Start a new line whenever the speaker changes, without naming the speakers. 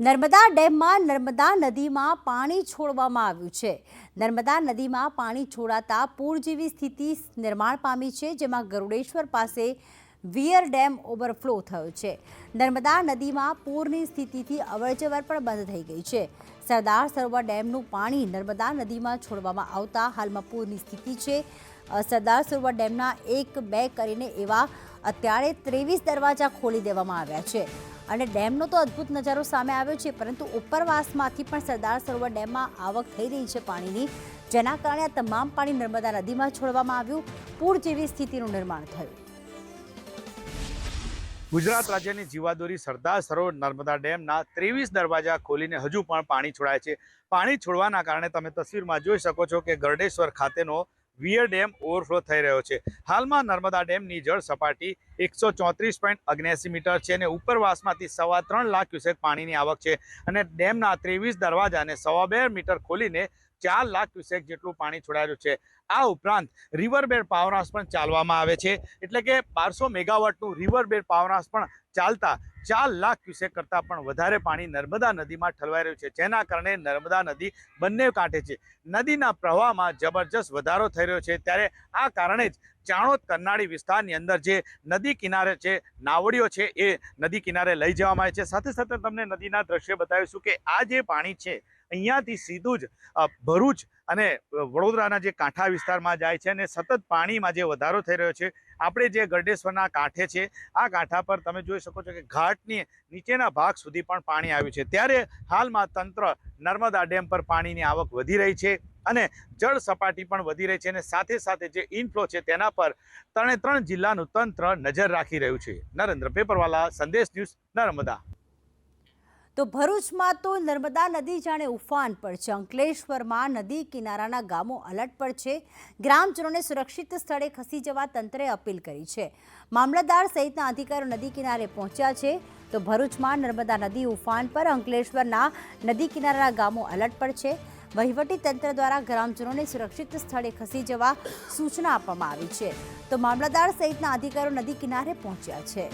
નર્મદા ડેમમાં નર્મદા નદીમાં પાણી છોડવામાં આવ્યું છે. નર્મદા નદીમાં પાણી છોડાતા પૂર જેવી સ્થિતિ નિર્માણ પામી છે, જેમાં ગરુડેશ્વર પાસે વિયર ડેમ ઓવરફ્લો થયો છે. નર્મદા નદીમાં પૂરની સ્થિતિથી અવરજવર પણ બંધ થઈ ગઈ છે. સરદાર સરોવર ડેમનું પાણી નર્મદા નદીમાં છોડવામાં આવતા હાલમાં પૂરની સ્થિતિ છે. સરદાર સરોવર ડેમના એક બે કરીને એવા અત્યારે ત્રેવીસ દરવાજા ખોલી દેવામાં આવ્યા છે. અને ડેમનો તો અદ્ભુત નજારો સામે આવ્યો છે, પરંતુ ઉપરવાસમાંથી પણ સરદાર સરોવર ડેમમાં આવક થઈ રહી છે પાણીની, જેના કારણે આ તમામ પાણી નર્મદા નદીમાં છોડવામાં આવ્યું, પૂર જેવી સ્થિતિનું નિર્માણ થયું.
ગુજરાત રાજ્યની જીવાદોરી સરદાર સરોવર નર્મદા ડેમના ત્રેવીસ દરવાજા ખોલીને હજુ પણ પાણી છોડાય છે. પાણી છોડવાના કારણે તમે તસવીરમાં જોઈ શકો છો કે ગરડેશ્વર ખાતેનો વિયર ડેમ ઓવરફ્લો થઈ રહ્યો છે. હાલમાં નર્મદા ડેમની જળ સપાટી એકસો ચોત્રીસ મીટર છે અને ઉપરવાસમાંથી સવા ત્રણ લાખ ક્યુસેક પાણીની આવક છે. અને ડેમના ત્રેવીસ દરવાજાને સવા બે મીટર ખોલીને ચાર લાખ ક્યુસેક જેટલું પાણી છોડાયેલું છે. આ ઉપરાંત રિવરબેડ પાવર હાઉસ પણ ચાલવામાં આવે છે. એટલે કે બારસો મેગાવોટનું રિવરબેડ પાવર હાઉસ પણ ચાલતા ચાર લાખ ક્યુસેક કરતાં પણ વધારે પાણી નર્મદા નદીમાં ઠલવાઈ રહ્યું છે. જેના કારણે નર્મદા નદી બંને કાંઠે છે. નદીના પ્રવાહમાં જબરજસ્ત વધારો થઈ રહ્યો છે. ત્યારે આ કારણે જ ચાણોદ કરનાળી વિસ્તારની અંદર જે નદી કિનારે છે, નાવડીઓ છે, એ નદી કિનારે લઈ જવામાં આવે છે. સાથે સાથે તમને નદીના દ્રશ્ય બતાવીશું કે આ જે પાણી છે અહીંયાથી સીધું જ ભરૂચ અને વડોદરાના જે કાંઠા વિસ્તારમાં જાય છે અને સતત પાણીમાં જે વધારો થઈ રહ્યો છે, આપણે જે ગરડેશ્વરના કાંઠે છે, આ કાંઠા પર તમે જોઈ શકો છો કે ઘાટની નીચેના ભાગ સુધી પણ પાણી આવ્યું છે. ત્યારે હાલમાં તંત્ર નર્મદા ડેમ પર પાણીની આવક વધી રહી છે અને જળ સપાટી પણ વધી રહી છે અને સાથે સાથે જે ઇનફ્લો છે તેના પર ત્રણે ત્રણ જિલ્લાનું તંત્ર નજર રાખી રહ્યું છે. નરેન્દ્ર પેપરવાલા, સંદેશ ન્યૂઝ નર્મદા.
તો ભરૂચમાં તો નર્મદા નદી જાણે ઉફાન પર છે. અંકલેશ્વરમાં નદી કિનારાના ગામો અલર્ટ પર છે. ગ્રામજનોને સુરક્ષિત સ્થળે ખસી જવા તંત્રે અપીલ કરી છે. મામલતદાર સહિતના અધિકારીઓ નદી કિનારે પહોંચ્યા છે. તો ભરૂચમાં નર્મદા નદી ઉફાન પર અંકલેશ્વરના નદી કિનારાના ગામો અલર્ટ પર છે. વહીવટી તંત્ર દ્વારા ગ્રામજનોને સુરક્ષિત સ્થળે ખસી જવા સૂચના આપવામાં આવી છે. તો મામલતદાર સહિતના અધિકારીઓ નદી કિનારે પહોંચ્યા છે.